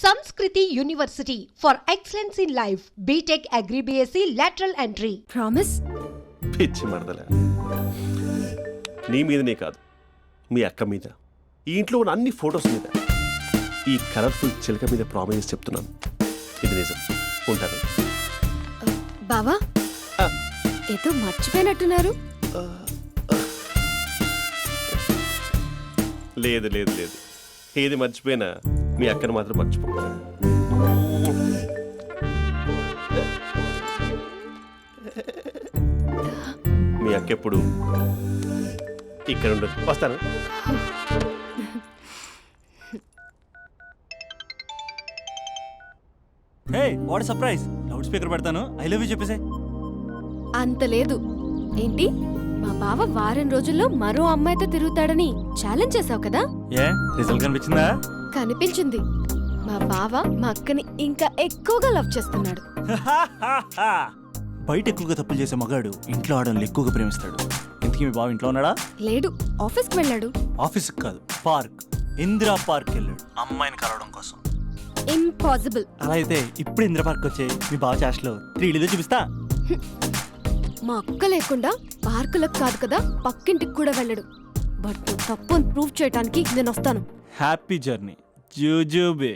Samskriti University for excellence in life. BTech Agri BSc lateral entry. Promise పిచ్చి మరదల. నీ మీదనే కాదు మీ అక్క మీద. ఈ ఇంట్లో ఉన్న అన్ని ఫొటోస్ మీద. ఈ కలర్ఫుల్ చిలక మీద ప్రామిస్ చెప్తున్నాను. ఇది నిజం. ఉంటాను. బావా. ఏదో మర్చిపోయినట్టున్నారు. లేదు లేదు లేదు. ఏది మర్చిపోయినా మీ అక్కను మాత్రం మర్చిపో మీ అక్క ఎప్పుడు ఇక్కడ ఉండదు వస్తాను hey what surprise loud speaker పెడతాను. ఐ లవ్ యూ చెప్పేసే. అంత లేదు. ఏంటి? మా బావ వారం రోజుల్లో మరో అమ్మాయితో తిరుగుతాడని ఛాలెంజ్ చేసావు కదా? ఏ రిజల్ట్ కనిపించిందా? కనిపించింది. మా బావ మా అక్కని ఇంకా ఎక్కువగా లవ్ చేస్తున్నాడు. బయట ఎక్కువగా తప్పులు చేసే మగాడు ఇంట్లో ఆడవాళ్ళు ఎక్కువగా ప్రేమిస్తాడు. ఇంతకీ మీ బావ ఇంట్లో ఉన్నాడా? లేడు. ఆఫీస్కి వెళ్ళాడు. ఆఫీస్కి కాదు పార్క్. ఇందిరా పార్క్ వెళ్ళాడు. అమ్మాయిని కలవడం కోసం. ఇంపాసిబుల్. అలా అయితే ఇప్పుడు ఇందిరా పార్క్ వచ్చే మీ బావ చాష్లో త్రీ ఇల్లు చూపిస్తా. మా అక్క లేకుండా పార్కులకు కాదు కదా పక్కింటికి కూడా వెళ్ళడు. బట్ తప్పు ప్రూవ్ చేయడానికి నేను వస్తాను. Happy journey. జూజూబే.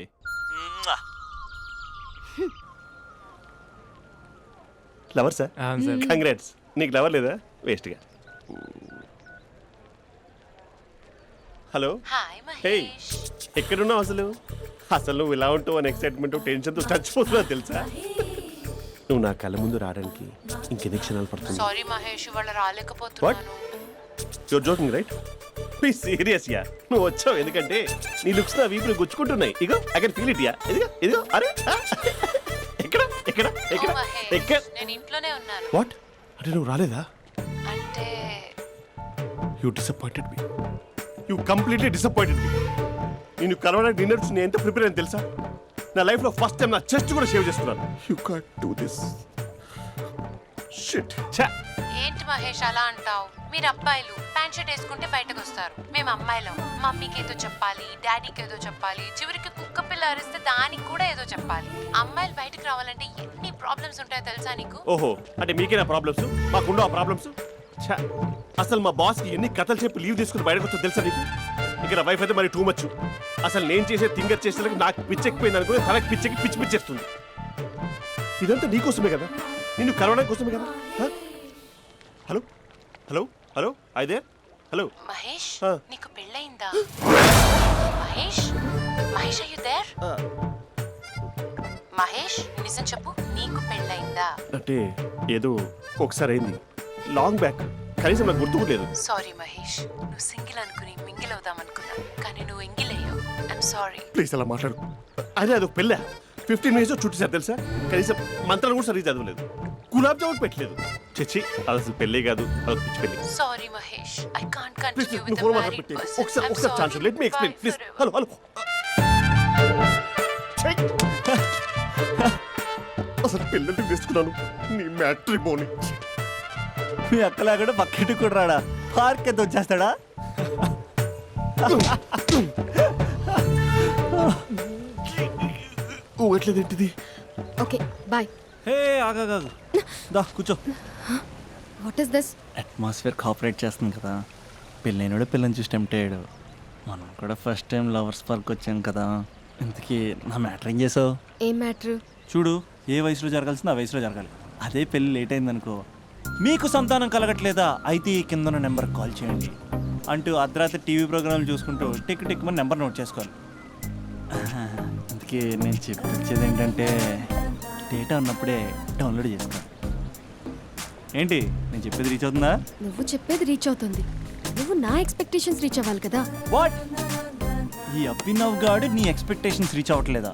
Lover sir? Congrats. నీకు లవర్ లేదా? వేస్ట్గా హలో? హాయ్ హే మహేష్ ఎక్కడున్నావు అసలు? అసలు నువ్వు ఇలా ఉంటావు అని ఎక్సైట్మెంట్ టెన్షన్తో చచ్చిపోతున్నావు తెలుసా? నువ్వు నా కళ్ళ ముందు రావడానికి ఇంకెన్ని క్షణాలు పడుతుంది సారీ మహేష్ ఇవాళ రాలేకపోతున్నాను. Your joking right please serious yeah నువ్వు వచ్చావు ఎందుకంటే నీ లుక్స్ నా వీపులు గుచ్చుకుంటున్నాయి. ఇగో I can feel it yeah ఇదిగో ఇదిగో అరే. ఎక్కడ ఎక్కడ ఎక్కడ ఎక్కడ? నేను ఇంట్లోనే ఉన్నాను. వాట్ అంటే నువ్వు రాలేదా? అంటే you disappointed me you completely disappointed me నేను కలవడానికి డిన్నర్స్ నేను ఎంత ప్రిపేర్ అని తెలుసా? నా లైఫ్లో ఫస్ట్ టైం నా చెస్ట్ కూడా సేవ్ చేస్తున్నాను. You can't do this shit ఏంటి మహేష్ అలా అంటావు? మీరు అబ్బాయిలు ప్యాంట్ షర్ట్ వేసుకుంటే బయటకు వస్తారు. మేము అమ్మాయిలం. మమ్మీకి ఏదో చెప్పాలి డాడీకి ఏదో చెప్పాలి చివరికి కుక్క పిల్ల అరిస్తే దానికి కూడా ఏదో చెప్పాలి. అమ్మాయిలు బయటకు రావాలంటే ఎన్ని ప్రాబ్లమ్స్ ఉంటాయో తెలుసా నీకు? ఓహో అంటే మీకేనా ప్రాబ్లమ్స్ మాకుండో ఆ ప్రాబ్లమ్స్ ఛా అసలు మా బాస్కి ఎన్ని కథలు చెప్పి లీవ్ తీసుకుని బయటకు వచ్చో తెలుసా నీకు? ఇక్కడ వైఫ్ అయితే మరి టూ మచ్ అసలు నేను చేసే థింగర్ చేసేందుకు నాకు పిచ్చెక్కిపోయింది అనుకుని తనకి పిచ్చెక్కి పిచ్చి పిచ్చేస్తుంది. ఇదంతా నీకోసమే కదా? నిన్ను కరోనా కోసమే కదా? హ? హలో? హలో? హలో అయితే హలో మహేష్. నీకు పెళ్ళయిందా? Mahesh Mahesh are you there Mahesh నిజం చెప్పు నీకు పెళ్ళయిందా? అంటే ఏదో ఒకసారి అయింది లాంగ్ బ్యాక్ కనీసం నాకు గుర్తు కూడా లేదు. సారీ మహేష్. నువ్వు సింగిల్ అనుకుని మింగిల్ అవుదాం అనుకున్నా. కానీ నువ్వు ఎంగిల్ అయ్యావు. ఐఎమ్ సారీ ప్లీజ్ అలా మాట్లాడు. అదే అది ఒక పెళ్ళ ఫిఫ్టీన్ మినిట్స్ చుట్టూ సార్ తెలుసా? కనీసం మంత్రాలు కూడా సరిగ్గా చదవలేదు. గులాబ్ జామున్ పెట్టలేదు. చచ్చి అది అసలు పెళ్ళే కాదు అదొక పిచ్చి పెళ్ళి. Sorry Mahesh I can't continue with the మాట్లాడి మ్యారీడ్ పెట్టి పర్సన్ ఒకసారి ఒకసారి chance let me explain please hello hello. అసలు పెళ్ళంటే తీసుకున్నాను నీ మ్యాట్రీ బోని. మీ అక్కలా కూడా పక్కింటికి కూడా రాడా? పార్క్ ఎంత వచ్చేస్తాడా ఊగట్లేదు ఏంటిది ఓకే బాయ్. హే ఆగాగా దా కూర్చో. What is this atmosphere cooperate చేస్తుంది కదా. పెళ్ళైనడు పిల్లని చూసి టెంప్ట్ అయ్యాడు. మనం కూడా ఫస్ట్ టైం లవర్స్ పార్క్ వచ్చాం కదా. ఇంతకీ నా మ్యాటర్ ఏం చేసావు? ఏం మ్యాటర్ చూడు ఏ వయసులో జరగాల్సిందో ఆ వయసులో జరగాలి. అదే పెళ్ళి లేట్ అయిందనుకో. మీకు సంతానం కలగట్లేదా? అయితే ఈ కింద ఉన్న నెంబర్ కాల్ చేయండి. అంటూ అర్ధరాత్రి టీవీ ప్రోగ్రాంలు చూసుకుంటూ టిక్ టిక్ మన నెంబర్ నోట్ చేసుకోవాలి. అందుకే నేను చెప్పించేది ఏంటంటే డేటా ఉన్నప్పుడే డౌన్లోడ్ చేసుకోవాలి ఏంటి? నేను చెప్పేది రీచ్ అవుతుందా? నువ్వు చెప్పేది రీచ్ అవుతుంది. నువ్వు నా ఎక్స్పెక్టేషన్స్ రీచ్ అవ్వాలి కదా. వాట్ ఈ అభినవ్ గాడు నీ ఎక్స్పెక్టేషన్స్ రీచ్ అవ్వట్లేదా?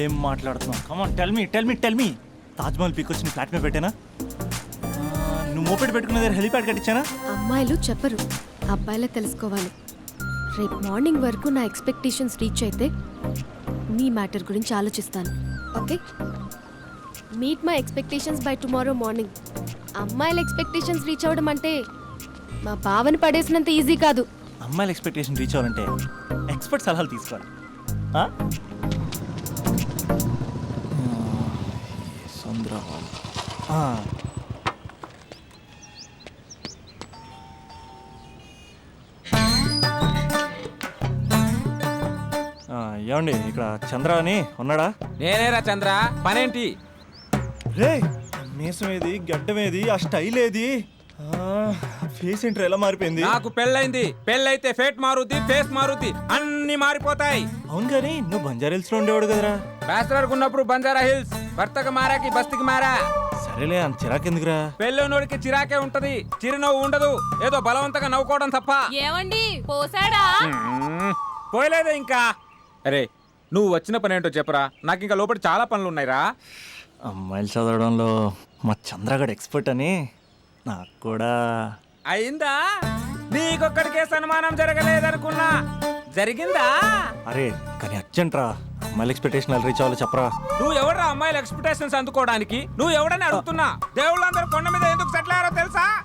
ఏం మాట్లాడుతున్నావు? Come on tell me tell me tell me Taj Mahal peak వచ్చి ఫ్లాట్ మీద పెట్టానా? నువ్వు మోపెట్ పెట్టుకున్న దగ్గర హెలిప్యాడ్ కట్టించానా? అమ్మాయిలు చెప్పరు. అబ్బాయిలే తెలుసుకోవాలి. రేపు మార్నింగ్ వరకు నా ఎక్స్పెక్టేషన్స్ రీచ్ అయితే నీ మ్యాటర్ గురించి ఆలోచిస్తాను. Okay meet my expectations by tomorrow morning అమ్మాయిల ఎక్స్పెక్టేషన్స్ రీచ్ అవ్వడం అంటే మా భావన పడేసినంత ఈజీ కాదు. అమ్మాయిల ఎక్స్పెక్టేషన్ రీచ్ అవ్వాలంటే ఎక్స్పర్ట్ సలహాలు తీసుకోవాలి. ఏమండి ఇక్కడ చంద్ర అని ఉన్నాడా? నేనేరా చంద్ర? పనేంటి? రే మీసం ఏది గడ్డం ఏది ఆ స్టైల్ ఏది ఫేస్ ఏంట్రా ఎలా మారిపోయింది? నాకు పెళ్ళైంది. పెళ్ళైతే ఫేట్ మారుద్ది ఫేస్ మారుద్ది అన్ని మారిపోతాయి. అవును కానీ నువ్వు బంజారా లో ఉండేవాడు కదరా. బ్యాచిలర్ ఉన్నప్పుడు బంజారా హిల్స్ భర్తకు మారాకి బస్తికి మారా. సరేలే అంత చిరాకెందుకురా పెళ్ళోనోడికి చిరాకే ఉంటది చిరునవ్వు ఉండదు ఏదో బలవంతంగా నవ్వుకోవడం తప్ప. ఏమండి పోసాడా. పోయలేదే ఇంకా. అరే నువ్వు వచ్చిన పని ఏంటో చెప్పరా? నాకు ఇంకా లోపల చాలా పనులు ఉన్నాయిరా అమ్మాయిలు చదవడంలో మా చంద్రగడ్ ఎక్స్పర్ట్ అని నాకు కూడా. అయిందా? నీకొక్కడికే సన్మానం జరగలేదనుకున్నా. జరిగిందా? అరే కానీ అర్జెంట్ రా. అమ్మాయిల ఎక్స్పెక్టేషన్ రీచ్ అవ్వాలి చెప్పరా. నువ్వు ఎవడరా అమ్మాయిల ఎక్స్పెక్టేషన్స్ అందుకోవడానికి? నువ్వు ఎవడని అడుగుతున్నా? దేవుళ్ళందరూ కొండ మీద ఎందుకు సెటిల్ అయ్యారో తెలుసా?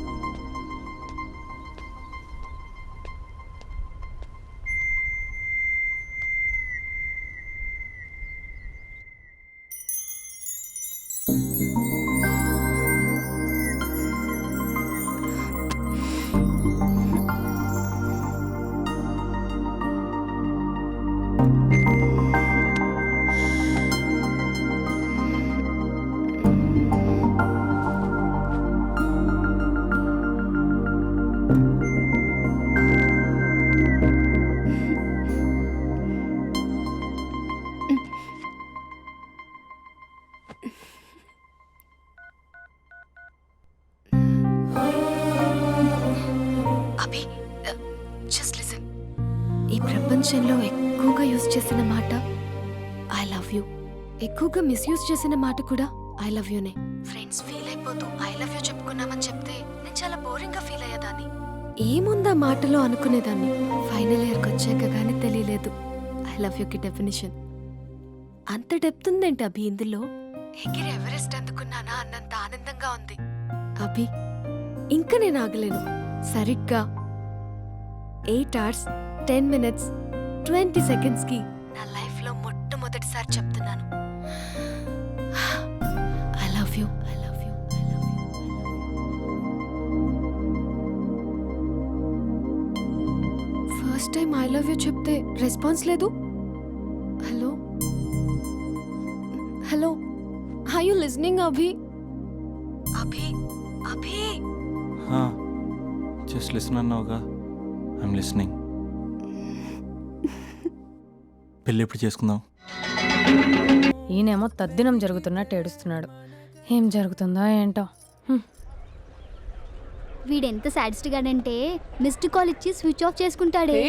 అభి uh, జస్ట్ లిసన్ ఈ ప్రపంచంలో ఎక్కువగా యూజ్ చేసిన మాట ఐ లవ్ యూ ఎక్కువగా మిస్యూజ్ చేసిన మాట కూడా ఐ లవ్ యూనే ఏముందా మాటలో అనుకునేదాన్ని? ఫైనల్ ఇయర్కి వచ్చాక కానీ తెలియలేదు. ఐ లవ్ యూకి డెఫినేషన్ అంత డెప్త్ ఉందేంటి అభి ఇందులో? ఎగిరి ఎవరెస్ట్ అందుకున్నానా అన్నంత ఆనందంగా ఉంది. అభి ఇంకా నేను ఆగలేను. సరిగ్గా eight hours ten minutes twenty సెకండ్స్కి నా లైఫ్లో మొట్టమొదటిసారి చెప్తున్నాను first time I love you చెప్తే రెస్పాన్స్ లేదు? Hello? Hello? Hi you listening Abhi Abhi Abhi just listen అన్నావుగా. ఐఎమ్ లిసనింగ్ పెళ్ళి ఎప్పుడు చేసుకుందాం? ఈయనేమో తద్దినం జరుగుతున్నట్టు ఏడుస్తున్నాడు. ఏం జరుగుతుందో ఏంటో. వీడెంత సాడిస్ట్ గాడంటే మిస్డ్ కాల్ ఇచ్చి స్విచ్ ఆఫ్ చేసుకుంటాడే.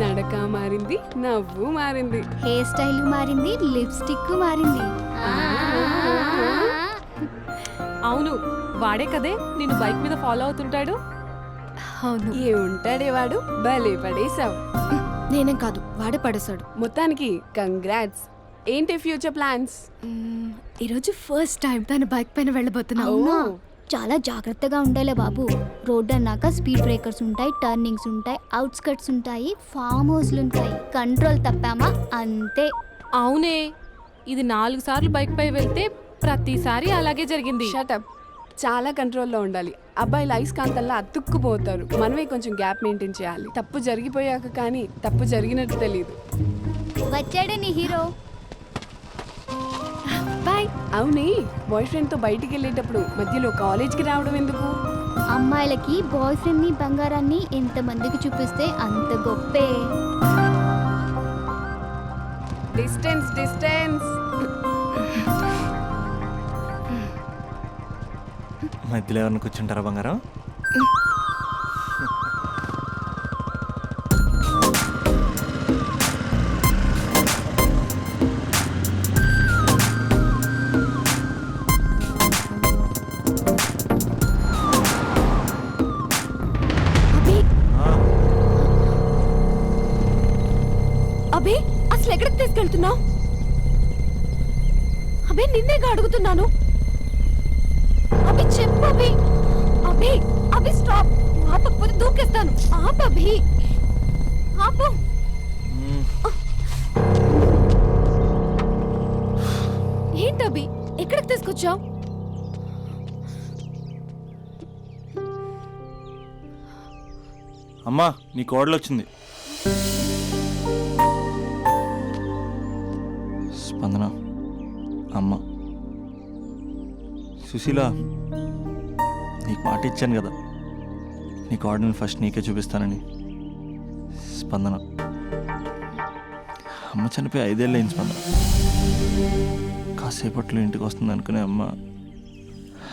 నడక మారింది నవ్వు మారింది. హెయిర్ స్టైల్ మారింది లిప్స్టిక్ మారింది. అవును వాడే కదే నేను బైక్ మీద ఫాలో అవుతుంటాడు. అవును. ఏ ఉంటాడే వాడు? భలే పడేసావు నేనేం కాదు వాడే పడేశాడు. మొత్తానికి కంగ్రాట్స్. ఏంటి ఫ్యూచర్ ప్లాన్స్? ఈరోజు ఫస్ట్ టైం తన బైక్ పైన వెళ్ళబోతున్నా అవునా? చాలా జాగ్రత్తగా ఉండాలే బాబు. రోడ్ అన్నాక స్పీడ్ బ్రేకర్స్ ఉంటాయి టర్నింగ్స్ ఉంటాయి అవుట్స్కట్స్ ఉంటాయి ఫామ్ హౌస్లు ఉంటాయి. కంట్రోల్ తప్పామా? అంతే. అవునే. ఇది నాలుగు సార్లు బైక్ పై వెళ్తే ప్రతిసారి అలాగే జరిగింది. షటప్ చాలా కంట్రోల్లో ఉండాలి. అబ్బాయిలు ఐస్కాంతల్లా అతుక్కుపోతారు. మనమే కొంచెం గ్యాప్ మెయింటైన్ చేయాలి. తప్పు జరిగిపోయాక కానీ తప్పు జరిగినట్టు తెలియదు వచ్చాడే నీ హీరో. అవునే బాయ్ ఫ్రెండ్తో బయటికి వెళ్ళేటప్పుడు మధ్యలో కాలేజ్కి రావడం ఎందుకు? అమ్మాయిలకి బాయ్ ఫ్రెండ్ని బంగారాన్ని ఎంతమందికి చూపిస్తే అంత గొప్పే. డిస్టెన్స్ డిస్టెన్స్ మధ్యలో ఎవరిని కూర్చుంటారా బంగారం? అమ్మా నీ కోడలు వచ్చింది స్పందన అమ్మ. సుశీల నీకు మాట ఇచ్చాను కదా. నీ కోడని ఫస్ట్ నీకే చూపిస్తానని. స్పందన. అమ్మ చనిపోయి ఐదేళ్ళు అయింది స్పందన. కాసేపట్లో ఇంటికి వస్తుంది అనుకునే అమ్మ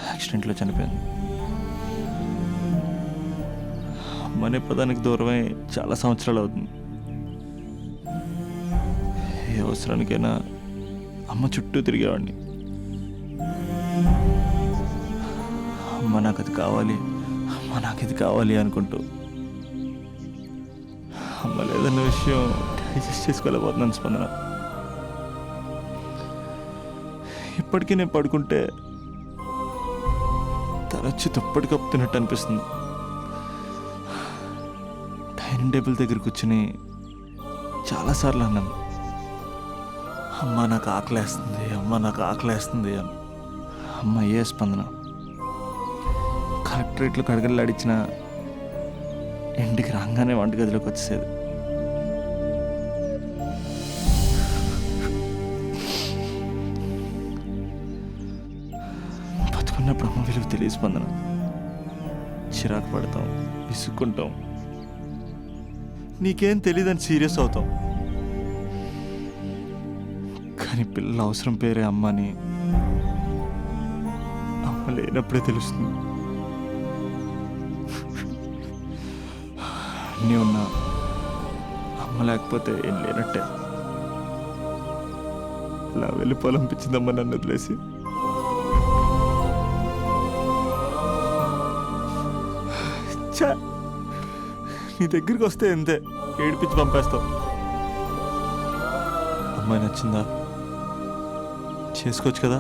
యాక్సిడెంట్లో చనిపోయింది. అమ్మ అనే పదానికి దూరమై చాలా సంవత్సరాలు అవుతుంది. ఏ అవసరానికైనా అమ్మ చుట్టూ తిరిగేవాడిని. అమ్మ నాకు అది కావాలి అమ్మ నాకు ఇది కావాలి అనుకుంటూ. అమ్మ లేదన్న విషయం డైజెస్ట్ చేసుకోలేకపోతున్నాను స్పందన. ఇప్పటికీ నేను పడుకుంటే తరచు దుప్పటి కప్పుతున్నట్టు అనిపిస్తుంది. డైనింగ్ టేబుల్ దగ్గర కూర్చుని చాలాసార్లు అన్నాను. అమ్మ నాకు ఆకలేస్తుంది అమ్మ నాకు ఆకలేస్తుంది అని. అమ్మ ఏ స్పందన. కలెక్టరేట్లో కడగలాడిచ్చిన ఇంటికి రాగానే వంటగదిలోకి వచ్చేసేది. బతుకున్నప్పుడు అమ్మ విలువ తెలియ స్పందన. చిరాకు పడతాం విసుక్కుంటాం. నీకేం తెలియదని సీరియస్ అవుతాం. కానీ పిల్లల అవసరం పేరే అమ్మని అమ్మ లేనప్పుడే తెలుస్తుంది. అన్నీ ఉన్నా అమ్మ లేకపోతే ఏం లేనట్టే. ఇలా వెళ్ళిపోవాలనిపించిందమ్మ నన్ను వదిలేసి. నీ దగ్గరికి వస్తే ఎంతే ఏడిపించి పంపేస్తాం అమ్మాయి నచ్చిందా? చేసుకోవచ్చు కదా?